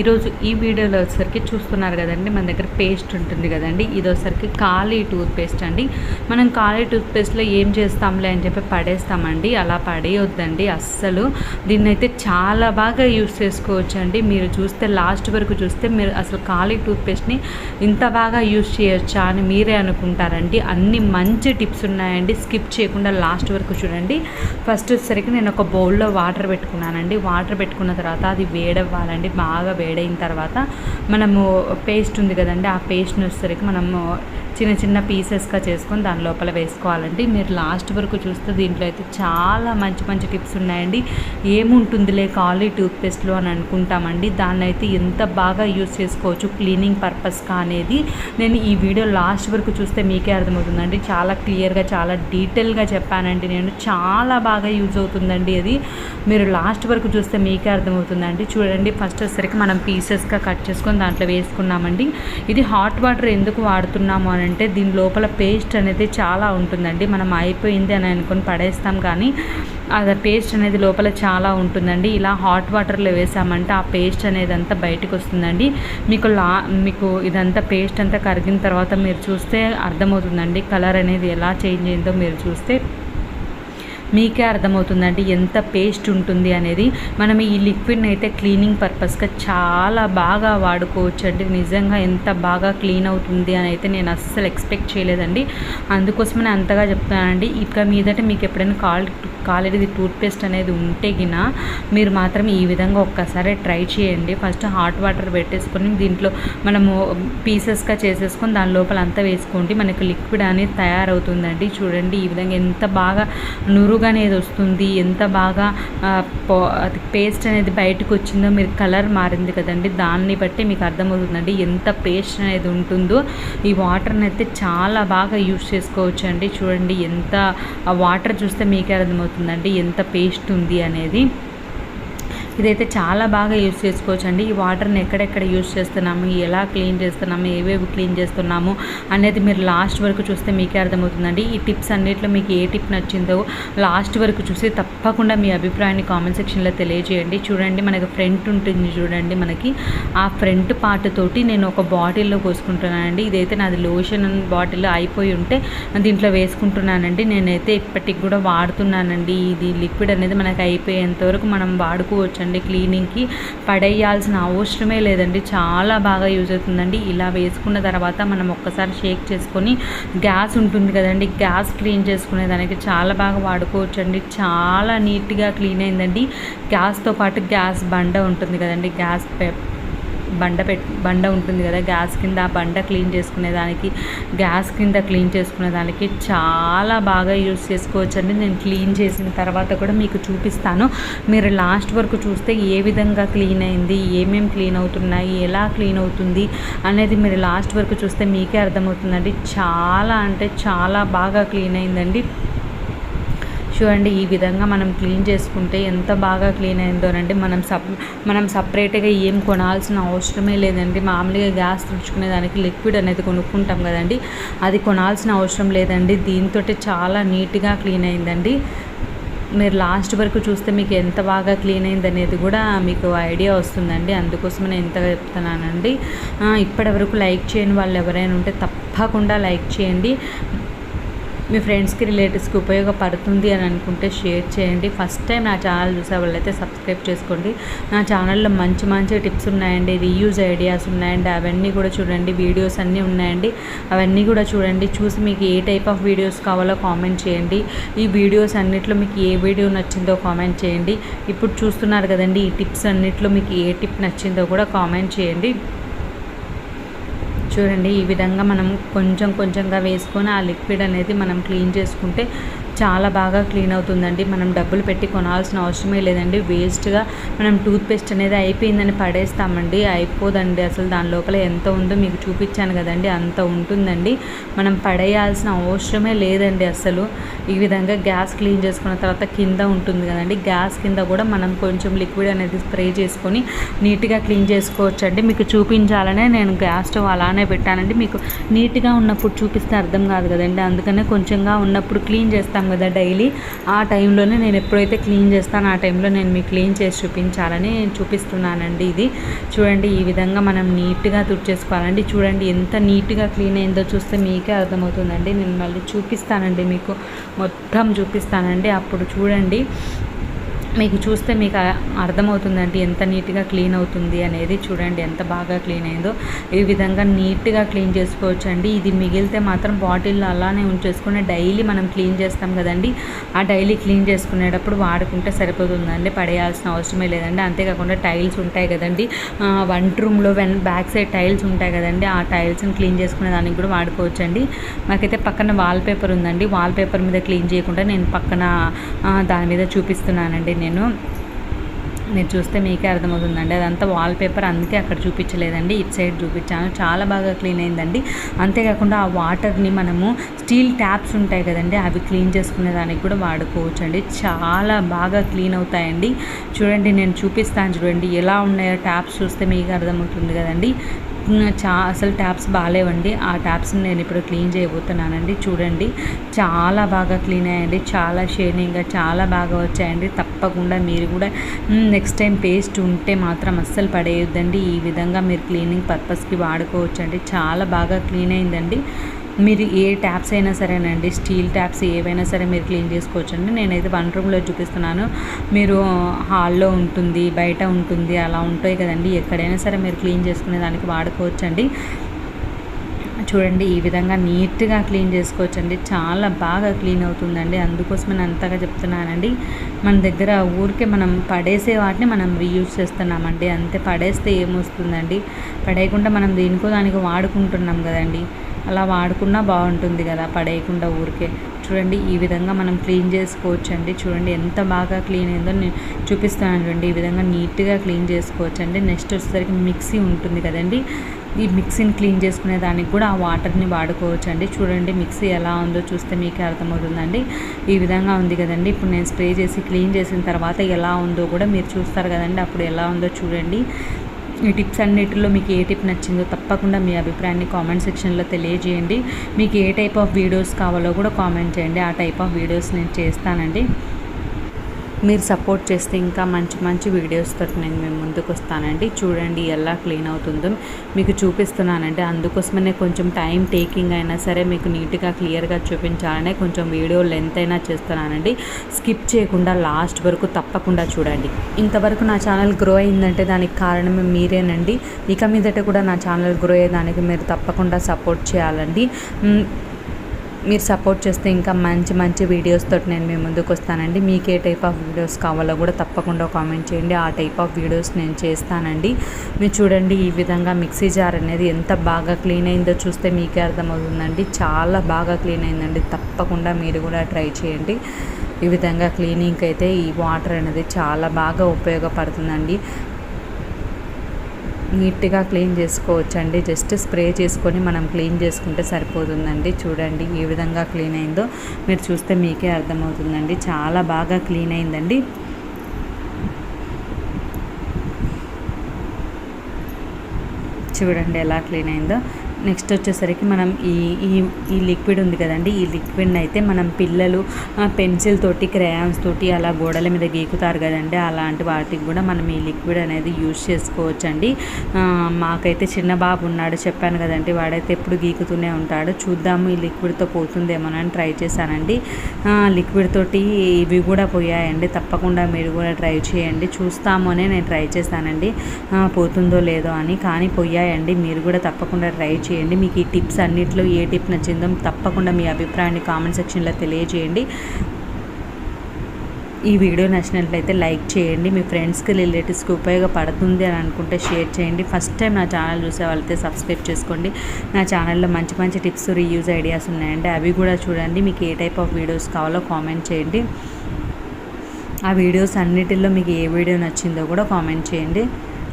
ఈరోజు ఈ వీడియోలో వచ్చేసరికి చూస్తున్నారు కదండి మన దగ్గర పేస్ట్ ఉంటుంది కదండి. ఇది వచ్చేసరికి ఖాళీ టూత్పేస్ట్ అండి. మనం ఖాళీ టూత్పేస్ట్లో ఏం చేస్తాంలే అని చెప్పి పడేస్తామండి. అలా పడేయొద్దండి అస్సలు. దీన్ని అయితే చాలా బాగా యూస్ చేసుకోవచ్చు అండి మీరు చూస్తే లాస్ట్ వరకు చూస్తే మీరు అసలు ఖాళీ టూత్పేస్ట్ని ఇంత బాగా యూస్ చేయొచ్చా అని మీరే అనుకుంటారండి. అన్ని మంచి టిప్స్ ఉన్నాయండి. స్కిప్ చేయకుండా లాస్ట్ వరకు చూడండి. ఫస్ట్ వచ్చేసరికి నేను ఒక బౌల్లో వాటర్ పెట్టుకున్నానండి. వాటర్ పెట్టుకున్న తర్వాత అది వేడవ్వాలండి. బాగా వేడైన తర్వాత మనము పేస్ట్ ఉంది కదండి ఆ పేస్ట్ని వచ్చేసరికి మనము చిన్న చిన్న పీసెస్గా చేసుకొని దాని లోపల వేసుకోవాలండి. మీరు లాస్ట్ వరకు చూస్తే దీంట్లో అయితే చాలా మంచి మంచి టిప్స్ ఉన్నాయండి. ఏముంటుందిలే ఖాళీ టూత్పేస్ట్లో అని అనుకుంటామండి. దాన్ని అయితే ఎంత బాగా యూస్ చేసుకోవచ్చు క్లీనింగ్ పర్పస్గా అనేది. నేను ఈ వీడియో లాస్ట్ వరకు చూస్తే మీకే అర్థమవుతుందండి. చాలా క్లియర్గా చాలా డీటెయిల్గా చెప్పానండి నేను. చాలా బాగా యూజ్ అవుతుందండి అది. మీరు లాస్ట్ వరకు చూస్తే మీకే అర్థమవుతుందండి. చూడండి ఫస్ట్ వచ్చేసరికి మనం పీసెస్గా కట్ చేసుకొని దాంట్లో వేసుకున్నామండి. ఇది హాట్ వాటర్ ఎందుకు వాడుతున్నాము అని అంటే దీని లోపల పేస్ట్ అనేది చాలా ఉంటుందండి. మనం అయిపోయింది అని అనుకుని పడేస్తాం కానీ అది పేస్ట్ అనేది లోపల చాలా ఉంటుందండి. ఇలా హాట్ వాటర్లో వేసామంటే ఆ పేస్ట్ అనేది అంతా బయటకు వస్తుందండి. మీకు లా మీకు ఇదంతా పేస్ట్ అంతా కరిగిన తర్వాత మీరు చూస్తే అర్థమవుతుందండి. కలర్ అనేది ఎలా చేంజ్ అయిందో మీరు చూస్తే. మీకే అర్థమవుతుందండి ఎంత పేస్ట్ ఉంటుంది అనేది. మనం ఈ లిక్విడ్ని అయితే క్లీనింగ్ పర్పస్గా చాలా బాగా వాడుకోవచ్చు అండి నిజంగా ఎంత బాగా క్లీన్ అవుతుంది అని అయితే నేను అస్సలు ఎక్స్పెక్ట్ చేయలేదండి. అందుకోసమనే అంతగా చెప్తానండి ఇక మీదట మీకు ఎప్పుడైనా కాల్ కాలేది టూత్పేస్ట్ అనేది ఉంటే గిన మీరు మాత్రం ఈ విధంగా ఒక్కసారి ట్రై చేయండి. ఫస్ట్ హాట్ వాటర్ పెట్టేసుకొని దీంట్లో మనము పీసెస్గా చేసేసుకొని దాని లోపల అంతా వేసుకోండి. మనకు లిక్విడ్ అనేది తయారవుతుందండి. చూడండి ఈ విధంగా ఎంత బాగా నురుగు అనేది వస్తుంది. ఎంత బాగా అది పేస్ట్ అనేది బయటకు వచ్చిందో మీరు కలర్ మారింది కదండి. దాన్ని బట్టి మీకు అర్థమవుతుందండి ఎంత పేస్ట్ అనేది ఉంటుందో. ఈ వాటర్ని అయితే చాలా బాగా యూస్ చేసుకోవచ్చు అండి చూడండి ఎంత వాటర్ చూస్తే మీకే అర్థమవుతుందండి ఎంత పేస్ట్ ఉంది అనేది. ఇదైతే చాలా బాగా యూస్ చేసుకోవచ్చు అండి ఈ వాటర్ని ఎక్కడెక్కడ యూస్ చేస్తున్నాము ఎలా క్లీన్ చేస్తున్నాము ఏవేవి క్లీన్ చేస్తున్నాము అనేది మీరు లాస్ట్ వరకు చూస్తే మీకే అర్థమవుతుందండి. ఈ టిప్స్ అన్నిట్లో మీకు ఏ టిప్ నచ్చిందో లాస్ట్ వరకు చూసి తప్పకుండా మీ అభిప్రాయాన్ని కామెంట్ సెక్షన్లో తెలియజేయండి. చూడండి మనకి ఫ్రంట్ ఉంటుంది చూడండి మనకి. ఆ ఫ్రంట్ పార్ట్ తోటి నేను ఒక బాటిల్లో పోసుకుంటున్నానండి. ఇదైతే నాది లోషన్ బాటిల్ అయిపోయి ఉంటే దీంట్లో వేసుకుంటున్నానండి. నేనైతే ఇప్పటికి కూడా వాడుతున్నానండి. ఇది లిక్విడ్ అనేది మనకి అయిపోయేంత వరకు మనం వాడుకోవచ్చు అండి క్లీనింగ్కి. పడేయాల్సిన అవసరమే లేదండి. చాలా బాగా యూజ్ అవుతుందండి. ఇలా వేసుకున్న తర్వాత మనం ఒక్కసారి షేక్ చేసుకొని గ్యాస్ ఉంటుంది కదండి. గ్యాస్ క్లీన్ చేసుకునే దానికి చాలా బాగా వాడుకోవచ్చు అండి చాలా నీట్గా క్లీన్ అయిందండి. గ్యాస్తో పాటు గ్యాస్ బండ ఉంటుంది కదండి. గ్యాస్ పెప్ బండ పెట్ బండ ఉంటుంది కదా గ్యాస్ కింద ఆ బండ క్లీన్ చేసుకునేదానికి గ్యాస్ కింద క్లీన్ చేసుకునేదానికి చాలా బాగా యూస్ చేసుకోవచ్చు అండి నేను క్లీన్ చేసిన తర్వాత కూడా మీకు చూపిస్తాను. మీరు లాస్ట్ వరకు చూస్తే ఏ విధంగా క్లీన్ అయింది ఏమేమి క్లీన్ అవుతున్నాయి ఎలా క్లీన్ అవుతుంది అనేది మీరు లాస్ట్ వరకు చూస్తే మీకే అర్థమవుతుందండి. చాలా అంటే చాలా బాగా క్లీన్ అయిందండి. చూడండి ఈ విధంగా మనం క్లీన్ చేసుకుంటే ఎంత బాగా క్లీన్ అయిందోనండి మనం సప్ మనం సపరేట్గా ఏం కొనాల్సిన అవసరమే లేదండి. మామూలుగా గ్యాస్ తుడుచుకునే దానికి లిక్విడ్ అనేది కొనుక్కుంటాం కదండి. అది కొనాల్సిన అవసరం లేదండి. దీంతో చాలా నీట్గా క్లీన్ అయిందండి. మీరు లాస్ట్ వరకు చూస్తే మీకు ఎంత బాగా క్లీన్ అయింది అనేది కూడా మీకు ఐడియా వస్తుందండి. అందుకోసం నేను ఇంతగా చెప్తున్నానండి. ఇప్పటి వరకు లైక్ చేయని వాళ్ళు ఎవరైనా ఉంటే తప్పకుండా లైక్ చేయండి. మీ ఫ్రెండ్స్కి రిలేటివ్స్కి ఉపయోగపడుతుంది అని అనుకుంటే షేర్ చేయండి. ఫస్ట్ టైం నా ఛానల్ చూసే వాళ్ళైతే సబ్స్క్రైబ్ చేసుకోండి. నా ఛానల్లో మంచి మంచి టిప్స్ ఉన్నాయండి. రీయూజ్ ఐడియాస్ ఉన్నాయండి. అవన్నీ కూడా చూడండి. వీడియోస్ అన్నీ ఉన్నాయండి. అవన్నీ కూడా చూడండి. చూసి మీకు ఏ టైప్ ఆఫ్ వీడియోస్ కావాలో కామెంట్ చేయండి. ఈ వీడియోస్ అన్నిట్లో మీకు ఏ వీడియో నచ్చిందో కామెంట్ చేయండి. ఇప్పుడు చూస్తున్నారు కదండి ఈ టిప్స్ అన్నిట్లో మీకు ఏ టిప్ నచ్చిందో కూడా కామెంట్ చేయండి. చూడండి ఈ విధంగా మనం కొంచెం కొంచెంగా వేసుకొని ఆ లిక్విడ్ అనేది మనం క్లీన్ చేసుకుంటే చాలా బాగా క్లీన్ అవుతుందండి. మనం డబ్బులు పెట్టి కొనాల్సిన అవసరమే లేదండి. వేస్ట్గా మనం టూత్పేస్ట్ అనేది అయిపోయిందని పడేస్తామండి. అయిపోదండి అసలు దాని లోపల ఎంత ఉందో మీకు చూపించాను కదండి. అంత ఉంటుందండి. మనం పడేయాల్సిన అవసరమే లేదండి అసలు. ఈ విధంగా గ్యాస్ క్లీన్ చేసుకున్న తర్వాత కింద ఉంటుంది కదండి. గ్యాస్ కింద కూడా మనం కొంచెం లిక్విడ్ అనేది స్ప్రే చేసుకొని నీట్గా క్లీన్ చేసుకోవచ్చు అండి మీకు చూపించాలనే నేను గ్యాస్ స్టవ్ అలానే పెట్టానండి. మీకు నీట్గా ఉన్నప్పుడు చూపిస్తే అర్థం కాదు కదండి. అందుకనే కొంచెంగా ఉన్నప్పుడు క్లీన్ చేస్తాం చేస్తాం కదా డైలీ. ఆ టైంలోనే నేను ఎప్పుడైతే క్లీన్ చేస్తానో ఆ టైంలో నేను మీకు క్లీన్ చేసి చూపించాలని చూపిస్తున్నానండి ఇది. చూడండి ఈ విధంగా మనం నీట్గా తుడిచేసుకోవాలండి. చూడండి ఎంత నీట్గా క్లీన్ అయిందో చూస్తే మీకే అర్థమవుతుందండి. నేను మళ్ళీ చూపిస్తానండి మీకు. మొత్తం చూపిస్తానండి. అప్పుడు చూడండి. మీకు చూస్తే మీకు అర్థమవుతుందండి ఎంత నీట్గా క్లీన్ అవుతుంది అనేది. చూడండి ఎంత బాగా క్లీన్ అయిందో. ఈ విధంగా నీట్గా క్లీన్ చేసుకోవచ్చు అండి ఇది మిగిలితే మాత్రం బాటిల్లో అలానే ఉంచేసుకుని డైలీ మనం క్లీన్ చేస్తాం కదండి. ఆ డైలీ క్లీన్ చేసుకునేటప్పుడు వాడుకుంటే సరిపోతుందండి. పడేయాల్సిన అవసరమే లేదండి. అంతేకాకుండా టైల్స్ ఉంటాయి కదండి. వంట రూమ్లో వెన్ బ్యాక్ సైడ్ టైల్స్ ఉంటాయి కదండి. ఆ టైల్స్ని క్లీన్ చేసుకునే దానికి కూడా వాడుకోవచ్చండి. నాకైతే పక్కన వాల్ పేపర్ ఉందండి. వాల్ పేపర్ మీద క్లీన్ చేయకుండా నేను పక్కన దాని మీద చూపిస్తున్నానండి నేను. మీరు చూస్తే మీకే అర్థమవుతుందండి. అదంతా వాల్ పేపర్ అందుకే అక్కడ చూపించలేదండి. ఇటు సైడ్ చూపించాను. చాలా బాగా క్లీన్ అయిందండి. అంతేకాకుండా ఆ వాటర్ని మనము స్టీల్ ట్యాప్స్ ఉంటాయి కదండి అవి క్లీన్ చేసుకునే దానికి కూడా వాడుకోవచ్చు అండి చాలా బాగా క్లీన్ అవుతాయండి. చూడండి నేను చూపిస్తాను చూడండి. ఎలా ఉన్నాయో ట్యాప్స్ చూస్తే మీకు అర్థమవుతుంది కదండి. చా అసలు ట్యాప్స్ బాగాలేవండి ఆ ట్యాప్స్ని నేను ఇప్పుడు క్లీన్ చేయబోతున్నానండి. చూడండి చాలా బాగా క్లీన్ అయ్యండి చాలా షైనింగ్గా చాలా బాగా వచ్చాయండి. తప్పకుండా మీరు కూడా నెక్స్ట్ టైం పేస్ట్ ఉంటే మాత్రం అస్సలు పడేయొద్దండి. ఈ విధంగా మీరు క్లీనింగ్ పర్పస్కి వాడుకోవచ్చండి. చాలా బాగా క్లీన్ అయిందండి. మీరు ఏ ట్యాప్స్ అయినా సరేనండి స్టీల్ ట్యాప్స్ ఏవైనా సరే మీరు క్లీన్ చేసుకోవచ్చండి. నేనైతే వన్ రూమ్లో చూపిస్తున్నాను. మీరు హాల్లో ఉంటుంది బయట ఉంటుంది అలా ఉంటాయి కదండి. ఎక్కడైనా సరే మీరు క్లీన్ చేసుకునే దానికి వాడుకోవచ్చండి. చూడండి ఈ విధంగా నీట్గా క్లీన్ చేసుకోవచ్చండి. చాలా బాగా క్లీన్ అవుతుందండి. అందుకోసం నేను అంతగా చెప్తున్నానండి. మన దగ్గర ఊరికే మనం పడేసే వాటిని మనం రీయూజ్ చేస్తున్నామండి. అంతే పడేస్తే ఏమొస్తుందండి? పడేయకుండా మనం దేనికో దానికి వాడుకుంటున్నాం కదండి. అలా వాడుకున్నా బాగుంటుంది కదా పడేయకుండా ఊరికే. చూడండి ఈ విధంగా మనం క్లీన్ చేసుకోవచ్చు అండి చూడండి ఎంత బాగా క్లీన్ అయిందో నేను చూపిస్తాను చూడండి. ఈ విధంగా నీట్గా క్లీన్ చేసుకోవచ్చు అండి నెక్స్ట్ వచ్చేసరికి మిక్సీ ఉంటుంది కదండి. ఈ మిక్సీని క్లీన్ చేసుకునే దానికి కూడా ఆ వాటర్ని వాడుకోవచ్చు అండి చూడండి మిక్సీ ఎలా ఉందో చూస్తే మీకే అర్థమవుతుందండి. ఈ విధంగా ఉంది కదండి. ఇప్పుడు నేను స్ప్రే చేసి క్లీన్ చేసిన తర్వాత ఎలా ఉందో కూడా మీరు చూస్తారు కదండి. అప్పుడు ఎలా ఉందో చూడండి. ఈ టిప్స్ అన్నిటిలో మీకు ఏ టిప్ నచ్చిందో తప్పకుండా మీ అభిప్రాయాన్ని కామెంట్ సెక్షన్లో తెలియజేయండి. మీకు ఏ టైప్ ఆఫ్ వీడియోస్ కావాలో కూడా కామెంట్ చేయండి. ఆ టైప్ ఆఫ్ వీడియోస్ నేను చేస్తానండి. మీరు సపోర్ట్ చేస్తే ఇంకా మంచి మంచి వీడియోస్తో నేను మేము ముందుకు వస్తానండి. చూడండి ఎలా క్లీన్ అవుతుందో మీకు చూపిస్తున్నానండి. అందుకోసమనే కొంచెం టైం టేకింగ్ అయినా సరే మీకు నీట్గా క్లియర్గా చూపించాలనే కొంచెం వీడియో లెంత్ అయినా చేస్తున్నానండి. స్కిప్ చేయకుండా లాస్ట్ వరకు తప్పకుండా చూడండి. ఇంతవరకు నా ఛానల్ గ్రో అయిందంటే దానికి కారణం మీరేనండి. ఇక మీదట కూడా నా ఛానల్ గ్రో అయ్యేదానికి మీరు తప్పకుండా సపోర్ట్ చేయాలండి. మీరు సపోర్ట్ చేస్తే ఇంకా మంచి మంచి వీడియోస్తో నేను మీ ముందుకు వస్తానండి. మీకు ఏ టైప్ ఆఫ్ వీడియోస్ కావాలో కూడా తప్పకుండా కామెంట్ చేయండి. ఆ టైప్ ఆఫ్ వీడియోస్ నేను చేస్తానండి. మీరు చూడండి ఈ విధంగా మిక్సీ జార్ అనేది ఎంత బాగా క్లీన్ అయిందో చూస్తే మీకే అర్థమవుతుందండి. చాలా బాగా క్లీన్ అయిందండి. తప్పకుండా మీరు కూడా ట్రై చేయండి. ఈ విధంగా క్లీనింగ్కి అయితే ఈ వాటర్ అనేది చాలా బాగా ఉపయోగపడుతుందండి. నీట్గా క్లీన్ చేసుకోవచ్చండి. జస్ట్ స్ప్రే చేసుకొని మనం క్లీన్ చేసుకుంటే సరిపోతుందండి. చూడండి ఏ విధంగా క్లీన్ అయిందో మీరు చూస్తే మీకే అర్థమవుతుందండి. చాలా బాగా క్లీన్ అయిందండి. చూడండి ఎలా క్లీన్ అయిందో. నెక్స్ట్ వచ్చేసరికి మనం ఈ ఈ ఈ లిక్విడ్ ఉంది కదండి ఈ లిక్విడ్ని అయితే మనం పిల్లలు పెన్సిల్ తోటి క్రయాన్స్ తోటి అలా గోడల మీద గీకుతారు కదండి అలాంటి వాటికి కూడా మనం ఈ లిక్విడ్ అనేది యూజ్ చేసుకోవచ్చండి. మాకైతే చిన్న బాబు ఉన్నాడు చెప్పాను కదండి వాడైతే ఎప్పుడు గీకుతూనే ఉంటాడు చూద్దాము ఈ లిక్విడ్తో పోతుందేమోనని ట్రై చేశానండి. లిక్విడ్ తోటి ఇవి కూడా పోయాయండి తప్పకుండా మీరు కూడా ట్రై చేయండి చూస్తాము అనే నేను ట్రై చేశానండి. పోతుందో లేదో అని కానీ పోయాయండి మీరు కూడా తప్పకుండా ట్రై చేయండి. చేయండి. మీకు ఈ టిప్స్ అన్నింటిలో ఏ టిప్ నచ్చిందో తప్పకుండా మీ అభిప్రాయాన్ని కామెంట్ సెక్షన్లో తెలియజేయండి. ఈ వీడియో నచ్చినట్లయితే లైక్ చేయండి. మీ ఫ్రెండ్స్కి రిలేటివ్స్కి ఉపయోగపడుతుంది అని అనుకుంటే షేర్ చేయండి. ఫస్ట్ టైం నా ఛానల్ చూసే వాళ్ళైతే సబ్స్క్రైబ్ చేసుకోండి. నా ఛానల్లో మంచి మంచి టిప్స్ రీయూజ్ ఐడియాస్ ఉన్నాయండి అవి కూడా చూడండి. మీకు ఏ టైప్ ఆఫ్ వీడియోస్ కావాలో కామెంట్ చేయండి. ఆ వీడియోస్ అన్నిటిలో మీకు ఏ వీడియో నచ్చిందో కూడా కామెంట్ చేయండి.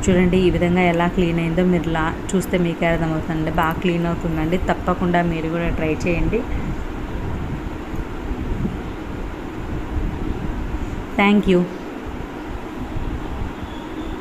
చూడండి ఈ విధంగా ఎలా క్లీన్ అయిందో మీరు లా చూస్తే మీకే అర్థమవుతుందండి. బాగా క్లీన్ అవుతుందండి. తప్పకుండా మీరు కూడా ట్రై చేయండి. Thank you.